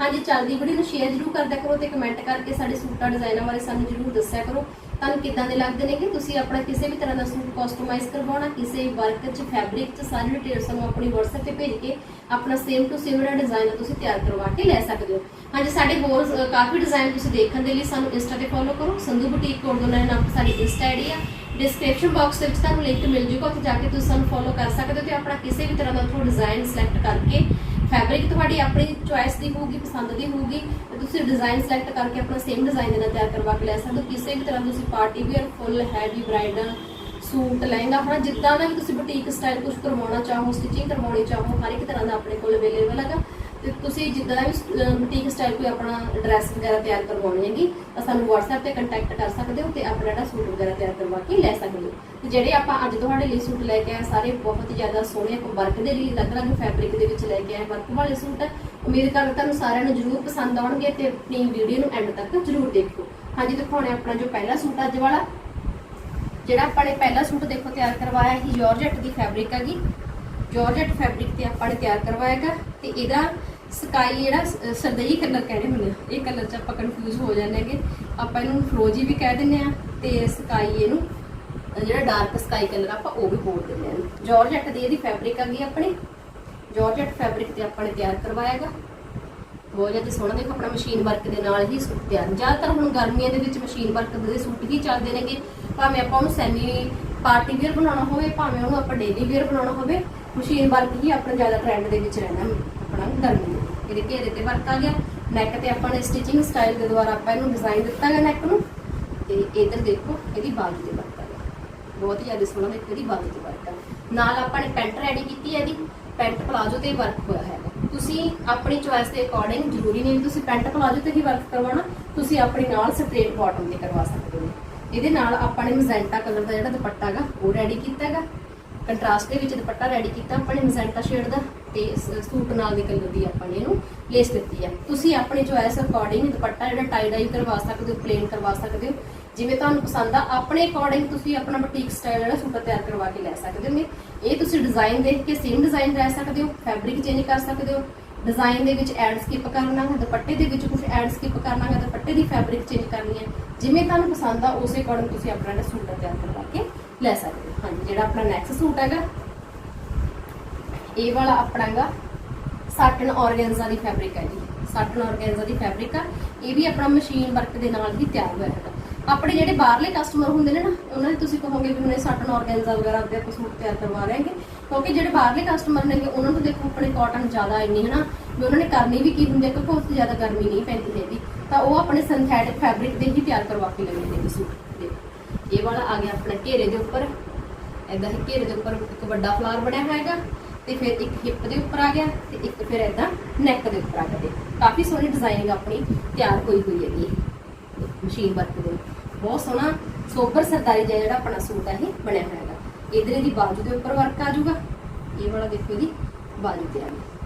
ਹਾਂਜੀ, ਚੱਲਦੀ ਵੀਡੀਓ ਨੂੰ ਸ਼ੇਅਰ ਜਰੂਰ ਕਰਦਿਆ ਕਰੋ ਤੇ ਕਮੈਂਟ ਕਰਕੇ ਸਾਡੇ ਸੂਟਾਂ ਡਿਜ਼ਾਈਨਾਂ ਬਾਰੇ ਸਾਨੂੰ ਜਰੂਰ ਦੱਸਿਆ ਕਰੋ। ਤੁਹਾਨੂੰ ਕਿੱਦਾਂ ਦੇ ਲੱਗਦੇ ਨੇ ਕਿ ਤੁਸੀਂ ਆਪਣਾ ਕਿਸੇ ਵੀ ਤਰ੍ਹਾਂ ਦਾ ਸੂਟ ਕਸਟਮਾਈਜ਼ ਕਰਵਾਉਣਾ, ਕਿਸੇ ਵਰਕ 'ਚ ਫੈਬਰਿਕ 'ਚ, ਸਾਰੀ ਡਿਟੇਲ ਸਾਨੂੰ ਆਪਣੀ WhatsApp ਤੇ ਭੇਜ ਕੇ ਆਪਣਾ ਸੇਮ ਟੂ ਸੇਮ ਜਿਹੜਾ ਡਿਜ਼ਾਈਨ ਤੁਸੀਂ ਤਿਆਰ ਕਰਵਾ ਕੇ ਲੈ ਸਕਦੇ ਹੋ। ਹਾਂਜੀ, ਸਾਡੇ ਹੋਰ ਕਾਫੀ ਡਿਜ਼ਾਈਨ ਤੁਸੀਂ ਦੇਖਣ ਦੇ ਲਈ ਸਾਨੂੰ ਇੰਸਟਾ ਤੇ ਫੋਲੋ ਕਰੋ। ਸੰਧੂ ਬੁਟੀਕ ਕੋਡ ਦੋਨਾਂ ਨਾਮ ਸਾਡੀ ਇੰਸਟਾ ਆਈਡੀ ਆ। ਡਿਸਕ੍ਰਿਪਸ਼ਨ ਬਾਕਸ ਦੇ ਵਿੱਚ ਤੁਹਾਨੂੰ ਲਿੰਕ ਮਿਲ ਜੂਗਾ, ਉੱਥੇ ਜਾ ਕੇ ਤੁਸੀਂ ਸਾਨੂੰ ਫੋਲੋ ਕਰ ਸਕਦੇ ਹੋ ਤੇ ਆਪਣਾ ਕਿਸੇ ਵੀ ਤਰ੍ਹਾਂ ਦਾ ਉੱਥੋਂ ਡਿਜ਼ਾਈਨ ਸਿਲੈਕਟ ਕਰਕੇ ਫੈਬਰਿਕ ਤੁਹਾਡੀ ਆਪਣੀ ਚੁਆਇਸ ਦੀ ਹੋਊਗੀ, ਪਸੰਦ ਦੀ ਹੋਊਗੀ, ਤੇ ਤੁਸੀਂ ਡਿਜ਼ਾਈਨ ਸਿਲੈਕਟ ਕਰਕੇ ਆਪਣਾ ਸੇਮ ਡਿਜ਼ਾਈਨ ਦੇ ਨਾਲ ਤਿਆਰ ਕਰਵਾ ਕੇ ਲੈ ਸਕਦੇ ਹੋ। ਕਿਸੇ ਵੀ ਤਰ੍ਹਾਂ ਤੁਸੀਂ party wear full heavy bridal suit, lehenga ਆਪਣਾ ਜਿੱਦਾਂ ਦਾ ਵੀ ਤੁਸੀਂ ਬੁਟੀਕ ਸਟਾਈਲ ਕੁਝ ਕਰਵਾਉਣਾ ਚਾਹੋ ਸਟਿਚਿੰਗ ਕਰਵਾਉਣੀ ਚਾਹੋ, ਹਰ ਇੱਕ ਤਰ੍ਹਾਂ ਦਾ ਆਪਣੇ ਕੋਲ ਅਵੇਲੇਬਲ ਹੈਗਾ। ਤੇ ਤੁਸੀਂ ਜਿੱਦਾਂ ਵੀ ਬੁਟੀਕ ਸਟਾਈਲ ਕੋਈ ਆਪਣਾ ਡਰੈਸ ਵਗੈਰਾ ਤਿਆਰ ਕਰਵਾਉਣੀ ਹੈਗੀ, ਤਾਂ ਸਾਨੂੰ WhatsApp ਤੇ ਕੰਟੈਕਟ ਕਰ ਸਕਦੇ ਹੋ ਤੇ ਆਪਣਾ ਜਿਹੜਾ ਸੂਟ ਵਗੈਰਾ ਤਿਆਰ ਕਰਵਾ ਕੇ ਲੈ ਸਕਦੇ ਹੋ। ਤੇ ਜਿਹੜੇ ਆਪਾਂ ਅੱਜ ਤੁਹਾਡੇ ਲਈ ਸੂਟ ਲੈ ਕੇ ਆਏ ਸਾਰੇ ਬਹੁਤ ਜ਼ਿਆਦਾ ਸੋਹਣੇ ਵਰਕ ਦੇ ਲਈ ਅਲੱਗ-ਅਲੱਗ ਫੈਬਰਿਕ ਦੇ ਵਿੱਚ ਲੈ ਕੇ ਆਏ ਵਰਕ ਵਾਲੇ ਸੂਟ। ਉਮੀਦ ਕਰਦਾ ਤੁਹਾਨੂੰ ਸਾਰਿਆਂ ਨੂੰ ਜ਼ਰੂਰ ਪਸੰਦ ਆਉਣਗੇ ਤੇ ਆਪਣੀ ਵੀਡੀਓ ਨੂੰ ਐਂਡ ਤੱਕ ਜ਼ਰੂਰ ਦੇਖੋ। ਹਾਂਜੀ, ਦਿਖਾਉਣੇ ਆਪਣਾ ਜੋ ਪਹਿਲਾ ਸੂਟ ਅੱਜ ਵਾਲਾ। ਜਿਹੜਾ ਆਪਾਂ ਨੇ ਪਹਿਲਾ ਸੂਟ ਦੇਖੋ ਤਿਆਰ ਕਰਵਾਇਆ ਹੈ ਜਾਰਜਟ ਦੀ ਫੈਬਰਿਕ ਹੈਗੀ। ਜਾਰਜਟ ਫੈਬਰਿਕ ਤੇ ਆਪਾਂ ਨੇ ਤਿਆਰ ਕਰਵਾਇਆਗਾ ਤੇ ਇਹਦਾ ਸਕਾਈ ਜਿਹੜਾ ਸ- ਸਰਦਈ ਕਲਰ ਕਹਿੰਦੇ ਹੁੰਦੇ ਆ, ਇਹ ਕਲਰ ਚ ਆਪਾਂ ਕਨਫਿਊਜ਼ ਹੋ ਜਾਂਦੇ ਹੈਗੇ। ਆਪਾਂ ਇਹਨੂੰ ਫਰੋਜੀ ਵੀ ਕਹਿ ਦਿੰਦੇ ਆ ਤੇ ਸਕਾਈ ਇਹਨੂੰ ਜਿਹੜਾ ਡਾਰਕ ਸਕਾਈ ਕਲਰ ਆਪਾਂ ਉਹ ਵੀ ਬੋਲ ਦਿੰਦੇ ਆ। ਜਾਰਜਟ ਦੀ ਇਹਦੀ ਫੈਬਰਿਕ ਹੈਗੀ ਆਪਣੀ। ਜਾਰਜਟ ਫੈਬਰਿਕ ਤੇ ਆਪਾਂ ਨੇ ਤਿਆਰ ਕਰਵਾਇਆਗਾ ਬਹੁਤ ਜ਼ਿਆਦਾ ਸੋਹਣਾ, ਦੇਖੋ ਆਪਣਾ ਮਸ਼ੀਨ ਵਰਕ ਦੇ ਨਾਲ ਹੀ ਸੂਟ ਤਿਆਰ। ਜ਼ਿਆਦਾਤਰ ਹੁਣ ਗਰਮੀਆਂ ਦੇ ਵਿੱਚ ਮਸ਼ੀਨ ਵਰਕ ਦੇ ਸੂਟ ਹੀ ਚੱਲਦੇ ਨੇਗੇ। ਭਾਵੇਂ ਆਪਾਂ ਉਹਨੂੰ ਸੈਮੀ ਪਾਰਟੀ ਵੇਅਰ ਬਣਾਉਣਾ ਹੋਵੇ, ਭਾਵੇਂ ਉਹਨੂੰ ਆਪਾਂ ਡੇਲੀ ਵੇਅਰ ਬਣਾਉਣਾ ਹੋਵੇ ਮਸ਼ੀਨ ਵਰਕ ਹੀ ਆਪਣਾ ਜ਼ਿਆਦਾ ਟ੍ਰੈਂਡ ਦੇ ਵਿੱਚ ਰਹਿਣਾ ਆਪਣਾ ਗਰਮੀ ਇਹਦੇ ਘੇਰੇ ਤੇ ਵਰਕ ਆ ਗਿਆ। ਨੈਕ ਤੇ ਆਪਾਂ ਨੇ ਸਟਿਚਿੰਗ ਸਟਾਈਲ ਦੇ ਦੁਆਰਾ ਆਪਾਂ ਇਹਨੂੰ ਡਿਜ਼ਾਈਨ ਦਿੱਤਾ ਗਿਆ ਨੈਕ ਨੂੰ। ਤੇ ਇਧਰ ਦੇਖੋ, ਇਹਦੀ ਬਾਜੂ ਤੇ ਵਰਕ ਆ ਗਿਆ। ਬਹੁਤ ਹੀ ਜ਼ਿਆਦਾ ਸੋਹਣਾ ਦੇਖੋ ਇਹਦੀ ਬਾਜੂ ਤੇ ਵਰਕ ਆ ਨਾਲ ਆਪਾਂ ਨੇ ਪੈਂਟ ਰੈਡੀ ਕੀਤੀ ਹੈ ਇਹਦੀ। ਪੈਂਟ ਪਲਾਜੋ ਤੇ ਵਰਕ ਹੋਇਆ ਹੈ ਤੁਸੀਂ ਆਪਣੀ ਚੁਆਇਸ ਦੇ ਅਕੋਰਡਿੰਗ ਜ਼ਰੂਰੀ ਨਹੀਂ ਤੁਸੀਂ ਪੈਂਟ ਪਲਾਜੋ ਤੇ ਹੀ ਵਰਕ ਕਰਵਾਉਣਾ, ਤੁਸੀਂ ਆਪਣੀ ਨਾਲ ਸਟ੍ਰੇਟ ਬਾਟਮ ਤੇ ਕਰਵਾ ਸਕਦੇ ਹੋ। ਇਹਦੇ ਨਾਲ ਆਪਾਂ ਨੇ ਮਜ਼ੈਂਟਾ ਕਲਰ ਦਾ ਜਿਹੜਾ ਦੁਪੱਟਾ ਹੈਗਾ, ਉਹ ਰੈਡੀ ਕੀਤਾ ਹੈਗਾ। ਕੰਟਰਾਸਟ ਦੇ ਵਿੱਚ ਦੁਪੱਟਾ ਰੈਡੀ ਕੀਤਾ, ਆਪਾਂ ਨੇ ਮਜ਼ੈਂਟਾ ਸ਼ੇਡ ਦਾ ਤੇ ਸੂਟ ਨਾਲ ਦੇ ਕਲਰ ਦੀ ਆਪਾਂ ਨੇ ਇਹਨੂੰ ਲੇਸ ਦਿੱਤੀ ਹੈ ਤੁਸੀਂ ਆਪਣੀ ਚੁਆਇਸ ਅਕੋਰਡਿੰਗ ਦੁਪੱਟਾ ਜਿਹੜਾ ਟਾਈ ਡਾਈ ਕਰਵਾ ਸਕਦੇ ਹੋ ਪਲੇਨ ਕਰਵਾ ਸਕਦੇ ਹੋ। ਜਿਵੇਂ ਤੁਹਾਨੂੰ ਪਸੰਦ ਆ, ਆਪਣੇ ਅਕੋਰਡਿੰਗ ਤੁਸੀਂ ਆਪਣਾ ਬੁਟੀਕ ਸਟਾਈਲ ਜਿਹੜਾ ਸੂਟ ਤਿਆਰ ਕਰਵਾ ਕੇ ਲੈ ਸਕਦੇ ਹੋ ਇਹ ਤੁਸੀਂ ਡਿਜ਼ਾਈਨ ਦੇਖ ਕੇ ਸੇਮ ਡਿਜ਼ਾਈਨ ਲੈ ਸਕਦੇ ਹੋ ਫੈਬਰਿਕ ਚੇਂਜ ਕਰ ਸਕਦੇ ਹੋ। ਡਿਜ਼ਾਈਨ ਦੇ ਵਿੱਚ ਐਡ ਸਕਿਪ ਕਰਨਾ ਹੈ, ਦੁਪੱਟੇ ਦੇ ਵਿੱਚ ਕੁਝ ਐਡ ਸਕਿਪ ਕਰਨਾ ਹੈ, ਦੁਪੱਟੇ ਦੀ ਫੈਬਰਿਕ ਚੇਂਜ ਕਰਨੀ ਹੈ। ਜਿਵੇਂ ਤੁਹਾਨੂੰ ਪਸੰਦ ਆ, ਉਸੇ ਅਕੋਰਡਿੰਗ ਤੁਸੀਂ ਆਪਣਾ ਜਿਹੜਾ ਸੂਟ ਤਿਆਰ ਕਰਵਾ ਕੇ ਲੈ ਸਕਦੇ ਹੋ। ਹਾਂਜੀ, ਜਿਹੜਾ ਆਪਣਾ ਨੈਕਸਟ ਸੂਟ ਹੈਗਾ, ਇਹ ਵਾਲਾ ਆਪਣਾ ਸਾਟਨ ਆਰਗੈਂਜ਼ਾ ਦੀ ਫੈਬਰਿਕ ਹੈ ਜੀ। ਸਾਟਨ ਆਰਗੈਂਜ਼ਾ ਦੀ ਫੈਬਰਿਕ ਆ। ਇਹ ਵੀ ਆਪਣਾ ਮਸ਼ੀਨ ਵਰਕ ਦੇ ਨਾਲ ਹੀ ਤਿਆਰ ਹੋਇਆ ਹੈਗਾ। ਆਪਣੇ ਜਿਹੜੇ ਬਾਹਰਲੇ ਕਸਟਮਰ ਹੁੰਦੇ ਨੇ ਨਾ, ਉਹਨਾਂ ਦੇ ਤੁਸੀਂ ਕਹੋਗੇ ਵੀ ਮੈਂ ਸਾਟਨ ਆਰਗੈਂਜ਼ਾ ਵਗੈਰਾ ਦੇ ਆਪਾਂ ਸੂਟ ਤਿਆਰ ਕਰਵਾ ਰਹੇ ਹਾਂਗੇ। ਕਿਉਂਕਿ ਜਿਹੜੇ ਬਾਹਰਲੇ ਕਸਟਮਰ ਨੇਗੇ ਉਹਨਾਂ ਨੂੰ ਦੇਖੋ ਆਪਣੇ ਕਾਟਨ ਜ਼ਿਆਦਾ ਇੰਨੀ ਹੈ ਨਾ ਵੀ ਉਹਨਾਂ ਨੇ ਕਰਨੀ ਵੀ ਕੀ ਹੁੰਦੀ ਹੈ ਕਿਉਂਕਿ ਉਸ ਤੋਂ ਜ਼ਿਆਦਾ ਗਰਮੀ ਨਹੀਂ ਪੈਂਦੀ ਹੈਗੀ। ਤਾਂ ਉਹ ਆਪਣੇ ਸਿੰਥੈਟਿਕ ਫੈਬਰਿਕ ਦੇ ਹੀ ਤਿਆਰ ਕਰਵਾ ਕੇ ਲੈਂਦੇ ਨੇ ਸੂਟ ਇਹ ਵਾਲਾ ਆ ਗਿਆ ਆਪਣਾ ਘੇਰੇ ਦੇ ਉੱਪਰ। ਐਦਾਂ ਹੀ ਘੇਰੇ ਦੇ ਉੱਪਰ ਇੱਕ ਵੱਡਾ ਫਲਾਰ ਬਣਿਆ ਹੋਇਆ ਤੇ ਫਿਰ ਇੱਕ ਹਿੱਪ ਦੇ ਉੱਪਰ ਆ ਗਿਆ ਤੇ ਇੱਕ ਫਿਰ ਐਦਾਂ ਨੈਕ ਦੇ ਉੱਪਰ ਆ ਗਿਆ ਦੇਖੋ। ਕਾਫੀ ਸੋਹਣੀ ਡਿਜ਼ਾਈਨਿੰਗ ਆਪਣੀ ਤਿਆਰ ਹੋਈ ਹੋਈ ਹੈਗੀ ਮਸ਼ੀਨ ਵਰਕ ਦੇ। ਬਹੁਤ ਸੋਹਣਾ ਸੋਬਰ ਸਰਦਾਰੀ ਜਿਹਾ ਜਿਹੜਾ ਆਪਣਾ ਸੂਟ ਹੈ ਇਹ ਬਣਿਆ ਹੋਇਆ ਹੈਗਾ। ਇਧਰ ਇਹਦੀ ਬਾਜੂ ਦੇ ਉੱਪਰ ਵਰਕ ਆ ਜਾਊਗਾ। ਇਹ ਵਾਲਾ ਦੇਖੋ ਜੀ, ਬਾਜੂ ਤੇ ਆ ਗਿਆ।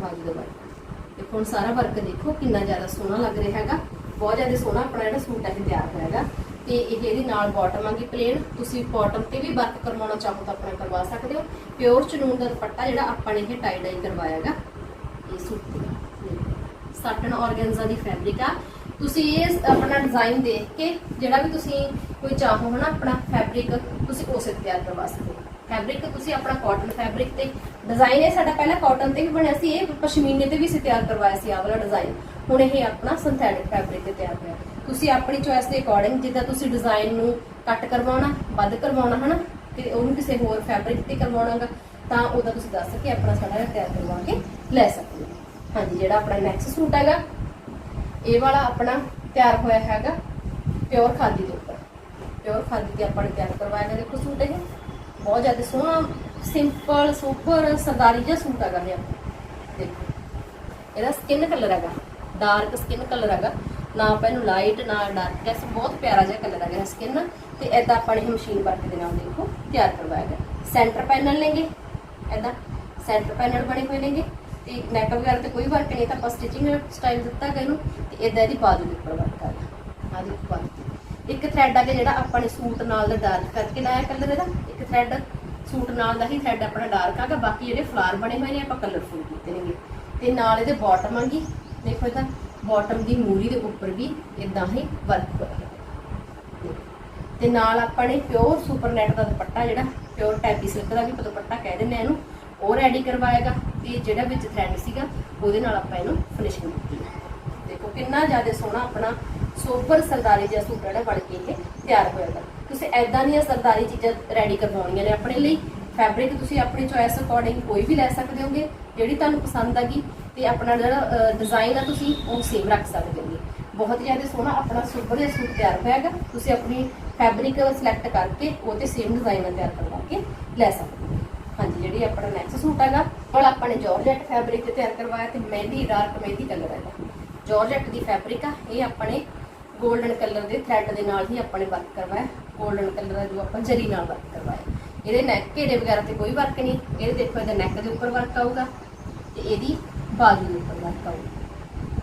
ਬਾਜੂ ਦਾ ਵਰਕ ਦੇਖੋ ਹੁਣ ਸਾਰਾ ਵਰਕ ਦੇਖੋ ਕਿੰਨਾ ਜ਼ਿਆਦਾ ਸੋਹਣਾ ਲੱਗ ਰਿਹਾ ਹੈਗਾ। ਬਹੁਤ ਜ਼ਿਆਦਾ ਸੋਹਣਾ ਆਪਣਾ ਜਿਹੜਾ ਸੂਟ ਹੈ ਤਿਆਰ ਹੋਇਆ ਹੈਗਾ। ਤੇ ਇਹ ਇਹਦੇ ਨਾਲ ਬਾਟਮ ਆਗੀ ਪਲੇਨ ਤੁਸੀਂ ਬਾਟਮ ਤੇ ਵੀ ਵਰਕ ਕਰਵਾਉਣਾ ਚਾਹੋ ਤਾਂ ਆਪਣਾ ਕਰਵਾ ਸਕਦੇ ਹੋ। ਪਿਓਰ ਚਨੂਨ ਦਾ ਦੁਪੱਟਾ ਜਿਹੜਾ ਆਪਾਂ ਨੇ ਇਹ ਟਾਈ ਡਾਈ ਕਰਵਾਇਆ ਹੈਗਾ ਇਹ ਸੂਟ ਤੇ ਸਾਟਨ ਆਰਗੈਂਜ਼ਾ ਦੀ ਫੈਬਰਿਕ ਆ। ਤੁਸੀਂ ਇਹ ਆਪਣਾ ਡਿਜ਼ਾਈਨ ਦੇਖ ਕੇ ਜਿਹੜਾ ਵੀ ਤੁਸੀਂ ਕੋਈ ਚਾਹੋ ਹਨਾ ਆਪਣਾ ਫੈਬਰਿਕ ਤੁਸੀਂ ਉਸੇ ਤੇ ਤਿਆਰ ਕਰਵਾ ਸਕਦੇ ਹੋ। ਫੈਬਰਿਕ ਤੁਸੀਂ ਆਪਣਾ ਕਾਟਨ ਫੈਬਰਿਕ ਤੇ ਡਿਜ਼ਾਈਨ ਇਹ ਸਾਡਾ ਪਹਿਲਾਂ ਕਾਟਨ ਤੇ ਵੀ ਬਣਿਆ ਸੀ, ਇਹ ਪਸ਼ਮੀਨੇ ਤੇ ਵੀ ਅਸੀਂ ਤਿਆਰ ਕਰਵਾਇਆ ਸੀ ਆਹ ਵਾਲਾ ਡਿਜ਼ਾਈਨ ਹੁਣ ਇਹ ਆਪਣਾ ਸਿੰਥੈਟਿਕ ਫੈਬਰਿਕ ਤੇ ਤਿਆਰ ਹੋਇਆ। ਤੁਸੀਂ ਆਪਣੀ ਚੋਇਸ ਦੇ ਅਕੋਰਡਿੰਗ ਜਿੱਦਾਂ ਤੁਸੀਂ ਡਿਜ਼ਾਈਨ ਨੂੰ ਕੱਟ ਕਰਵਾਉਣਾ, ਵੱਧ ਕਰਵਾਉਣਾ, ਹਨਾ? ਤੇ ਉਹਨੂੰ ਕਿਸੇ ਹੋਰ ਫੈਬਰਿਕ ਤੇ ਕਰਵਾਉਣਾਗਾ, ਤਾਂ ਉਹਦਾ ਤੁਸੀਂ ਦੱਸ ਕੇ ਆਪਣਾ ਸਾਰਾ ਜਿਹੜਾ ਤਿਆਰ ਕਰਵਾ ਕੇ ਲੈ ਸਕਦੇ ਹੋ। ਹਾਂਜੀ, ਜਿਹੜਾ ਆਪਣਾ ਨੈਕਸਟ ਸੂਟ ਹੈਗਾ, ਇਹ ਵਾਲਾ ਆਪਣਾ ਤਿਆਰ ਹੋਇਆ ਹੈਗਾ ਪਿਓਰ ਖਾਦੀ ਦੇ ਉੱਪਰ। ਪਿਓਰ ਖਾਦੀ ਤੇ ਆਪਾਂ ਨੇ ਤਿਆਰ ਕਰਵਾਇਆ ਹੈ ਦੇਖੋ ਸੂਟ ਇਹ। ਬਹੁਤ ਜ਼ਿਆਦਾ ਸੋਹਣਾ ਸਿੰਪਲ ਸੁਪਰ ਸਰਦਾਰੀ ਜਿਹਾ ਸੂਟ ਹੈਗਾ ਇਹ। ਦੇਖੋ, ਇਹਦਾ ਸਕਿਨ ਕਲਰ ਹੈਗਾ ਡਾਰਕ ਸਕਿਨ ਕਲਰ ਹੈਗਾ। ਨਾ ਆਪਾਂ ਇਹਨੂੰ ਲਾਈਟ ਨਾ ਡਾਰਕ ਐਸ ਬਹੁਤ ਪਿਆਰਾ ਜਿਹਾ ਕਲਰ ਆ ਗਿਆ ਸਕਿਨ ਤੇ ਐਦਾਂ ਆਪਾਂ ਨੇ ਮਸ਼ੀਨ ਵਰਕ ਦੇ ਨਾਲ ਦੇਖੋ, ਤਿਆਰ ਕਰਵਾਇਆ ਗਿਆ। ਸੈਂਟਰ ਪੈਨਲ ਲੈਂਗੇ ਐਦਾਂ ਸੈਂਟਰ ਪੈਨਲ ਬਣੇ ਹੋਏ ਨੇਗੇ ਤੇ ਨੈਕ ਵਗੈਰਾ ਤੇ ਕੋਈ ਵਰਕ ਨਹੀਂ, ਤਾਂ ਆਪਾਂ ਸਟਿਚਿੰਗ ਸਟਾਈਲ ਦਿੱਤਾ ਗਿਆ ਇਹਨੂੰ, ਤੇ ਇਦਾਂ ਇਹਦੀ ਬਾਜੂ ਦੇ ਉੱਪਰ ਵਰਕ ਆ ਗਿਆ ਆ ਦੇਖੋ ਬਾਜੂ ਇੱਕ ਥ੍ਰੈਡ ਆ ਗਿਆ ਜਿਹੜਾ ਆਪਾਂ ਨੇ ਸੂਟ ਨਾਲ ਦਾ ਡਾਰਕ ਕਰਕੇ ਲਾਇਆ ਕਲਰ ਇਹਦਾ। ਇੱਕ ਥ੍ਰੈਡ ਸੂਟ ਨਾਲ ਦਾ ਹੀ ਥ੍ਰੈਡ ਆਪਣਾ ਡਾਰਕ ਆਗਾ ਬਾਕੀ ਜਿਹੜੇ ਫਲਾਰ ਬਣੇ ਹੋਏ ਨੇ, ਆਪਾਂ ਕਲਰਫੁਲ ਕੀਤੇ ਨੇਗੇ। ਤੇ ਨਾਲ ਇਹਦੇ ਬਾਟਮ ਆਂਗੀ ਦੇਖੋ ਇਹਦਾ। ਬਾਟਮ ਦੀ ਮੂਰੀ ਦੇ ਉੱਪਰ ਵੀ ਇਦਾਂ ਹੀ ਵਰਕ ਹੋਇਆ ਤੇ ਨਾਲ ਆਪਾਂ ਨੇ ਪਿਓਰ ਸੁਪਰ ਨੈਟ ਦਾ ਦੁਪੱਟਾ ਜਿਹੜਾ ਪਿਓਰ ਟੈਪੀ ਸਿਲਕ ਦਾ ਵੀ ਦੁਪੱਟਾ ਕਹਿ ਦਿੰਦੇ ਆ ਇਹਨੂੰ, ਉਹ ਰੈਡੀ ਕਰਵਾਏਗਾ। ਤੇ ਜਿਹੜਾ ਵਿੱਚ ਥ੍ਰੈਡ ਸੀਗਾ, ਉਹਦੇ ਨਾਲ ਆਪਾਂ ਇਹਨੂੰ ਫਿਨਿਸ਼ਿੰਗ ਕੀਤੀ ਹੈ। ਦੇਖੋ ਕਿੰਨਾ ਜ਼ਿਆਦਾ ਸੋਹਣਾ ਆਪਣਾ ਸੋਬਰ ਸਰਦਾਰੀ ਜਿਹਾ ਸੂਟ ਜਿਹੜਾ ਬਣ ਕੇ ਇਹ ਤਿਆਰ ਹੋਏਗਾ ਤੁਸੀਂ ਐਦਾਂ ਦੀਆਂ ਸਰਦਾਰੀ ਚੀਜ਼ਾਂ ਰੈਡੀ ਕਰਵਾਉਣੀਆਂ ਨੇ ਆਪਣੇ ਲਈ। ਫੈਬਰਿਕ ਤੁਸੀਂ ਆਪਣੀ ਚੋਇਸ ਅਕੋਰਡਿੰਗ ਕੋਈ ਵੀ ਲੈ ਸਕਦੇ ਹੋਗੇ। ਜਿਹੜੀ ਤੁਹਾਨੂੰ ਪਸੰਦ ਆਗੀ ਤੇ ਆਪਣਾ ਜਿਹੜਾ ਡਿਜ਼ਾਈਨ ਆ ਤੁਸੀਂ ਉਹ ਸੇਮ ਰੱਖ ਸਕਦੇ ਹੋਗੇ ਬਹੁਤ ਜ਼ਿਆਦਾ ਸੋਹਣਾ ਆਪਣਾ ਸੁਪਰ ਜਿਹਾ ਸੂਟ ਤਿਆਰ ਹੋਇਆਗਾ ਤੁਸੀਂ ਆਪਣੀ ਫੈਬਰਿਕ ਸਿਲੈਕਟ ਕਰਕੇ ਉਹ ਤੇ ਸੇਮ ਡਿਜ਼ਾਈਨ ਤਿਆਰ ਕਰਵਾ ਕੇ ਲੈ ਸਕਦੇ ਹੋ। ਹਾਂਜੀ, ਜਿਹੜੀ ਆਪਣਾ ਨੈਕਸਟ ਸੂਟ ਹੈਗਾ ਉਹ ਆਪਾਂ ਨੇ ਜਾਰਜੈਟ ਫੈਬਰਿਕ ਤੇ ਤਿਆਰ ਕਰਵਾਇਆ ਤੇ ਮਹਿੰਦੀ ਡਾਰਕ ਮਹਿੰਦੀ ਕਲਰ ਹੈਗਾ। ਜਾਰਜੈਟ ਦੀ ਫੈਬਰਿਕ ਆ, ਇਹ ਆਪਣੇ 골ਡਨ ਕਲਰ ਦੇ ਥ੍ਰੈਡ ਦੇ ਨਾਲ ਹੀ ਆਪਾਂ ਨੇ ਵਰਕ ਕਰਵਾਇਆ। 골ਡਨ ਕਲਰ ਦਾ ਜੋ ਆਪਾਂ ਜਰੀ ਨਾਲ ਵਰਕ ਕਰਵਾਇਆ। ਇਹਦੇ ਨੈਕ ਘੇੜੇ ਵਗੈਰਾ ਤੇ ਕੋਈ ਵਰਕ ਨਹੀਂ। ਇਹਦੇ ਦੇਖੋ, ਇਹਦੇ ਨੈਕ ਦੇ ਉੱਪਰ ਵਰਕ ਆਊਗਾ। ਤੇ ਇਹਦੀ ਬਾਜੂ ਦੇ ਉੱਪਰ ਵਰਕ ਆਊਗਾ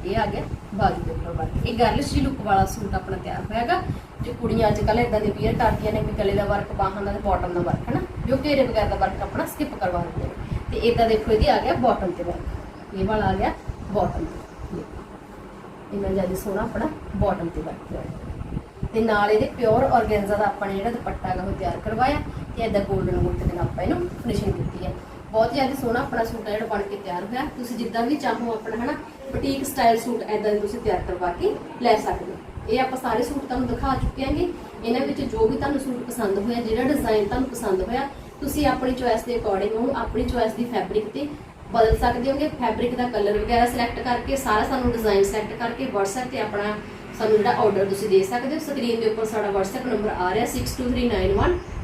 ਇਹ ਆ ਗਿਆ ਬਾਜੂ ਦੇ ਉੱਪਰ ਵਰਕ ਇਹ ਗਰਲਿਸ਼ ਜੀ ਲੁੱਕ ਵਾਲਾ ਸੂਟ ਆਪਣਾ ਤਿਆਰ ਹੋਇਆਗਾ ਜੋ ਕੁੜੀਆਂ ਅੱਜ ਕੱਲ੍ਹ ਇਦਾਂ ਦੇ ਵੀਅਰ ਕਰਦੀਆਂ ਨੇ ਵੀ ਗਲੇ ਦਾ ਵਰਕ ਬਾਹਾਂ ਦਾ ਤੇ ਬਾਟਮ ਦਾ ਵਰਕ ਹਨਾ? ਜੋ ਘੇਰੇ ਵਗੈਰਾ ਦਾ ਵਰਕ ਆਪਣਾ ਸਕਿਪ ਕਰਵਾ ਦਿੰਦੇ ਨੇ। ਤੇ ਇਦਾਂ ਦੇਖੋ, ਇਹਦੀ ਆ ਗਿਆ ਬਾਟਮ ਤੇ ਵਰਕ ਇਹ ਵਾਲਾ ਆ ਗਿਆ ਬਾਟਮ ਤੇ ਇਹਨਾਂ ਜ਼ਿਆਦਾ ਸੋਹਣਾ ਆਪਣਾ ਬਾਟਮ ਤੇ ਵਰਕ ਹੋਇਆ। ਤੇ ਨਾਲ ਇਹਦੇ ਪਿਓਰ ਆਰਗੈਂਜ਼ਾ ਦਾ ਆਪਾਂ ਨੇ ਜਿਹੜਾ ਦੁਪੱਟਾ ਹੈਗਾ ਉਹ ਤਿਆਰ ਕਰਵਾਇਆ। ਤੇ ਇਦਾਂ 골ਡਨ ਵੁੱਡ ਦੇ ਨਾਲ ਆਪਾਂ ਇਹਨੂੰ ਫਿਨਿਸ਼ਿੰਗ ਕੀਤੀ ਹੈ। ਬਹੁਤ ਜ਼ਿਆਦਾ ਸੋਹਣਾ ਆਪਣਾ ਸੂਟ ਹੈ ਜਿਹੜਾ ਬਣ ਕੇ ਤਿਆਰ ਹੋਇਆ। ਤੁਸੀਂ ਜਿੱਦਾਂ ਵੀ ਚਾਹੋ ਆਪਣਾ, ਹਨਾ? ਬੁਟੀਕ ਸਟਾਈਲ ਸੂਟ ਐਦਾਂ ਦੇ ਤੁਸੀਂ ਤਿਆਰ ਕਰਵਾ ਕੇ ਲੈ ਸਕਦੇ ਹੋ। ਇਹ ਆਪਾਂ ਸਾਰੇ ਸੂਟ ਤੁਹਾਨੂੰ ਦਿਖਾ ਚੁੱਕੇ ਹਾਂਗੇ। ਇਹਨਾਂ ਵਿੱਚ ਜੋ ਵੀ ਤੁਹਾਨੂੰ ਸੂਟ ਪਸੰਦ ਹੋਇਆ, ਜਿਹੜਾ ਡਿਜ਼ਾਈਨ ਤੁਹਾਨੂੰ ਪਸੰਦ ਹੋਇਆ, ਤੁਸੀਂ ਆਪਣੀ ਚੋਇਸ ਦੇ ਅਕੋਰਡਿੰਗ ਉਹਨੂੰ ਆਪਣੀ ਚੋਇਸ ਦੀ ਫੈਬਰਿਕ ਤੇ ਬਦਲ ਸਕਦੇ ਹੋਗੇ। ਫੈਬਰਿਕ ਦਾ ਕਲਰ ਵਗੈਰਾ ਸਿਲੈਕਟ ਕਰਕੇ ਸਾਰਾ ਸਾਨੂੰ ਡਿਜ਼ਾਈਨ ਸਿਲੈਕਟ ਕਰਕੇ WhatsApp ਤੇ ਆਪਣਾ ਸਾਨੂੰ ਜਿਹੜਾ ਆਰਡਰ ਤੁਸੀਂ ਦੇ ਸਕਦੇ ਹੋ। ਸਕਰੀਨ ਦੇ ਉੱਪਰ ਸਾਡਾ WhatsApp ਨੰਬਰ ਆ ਰਿਹਾ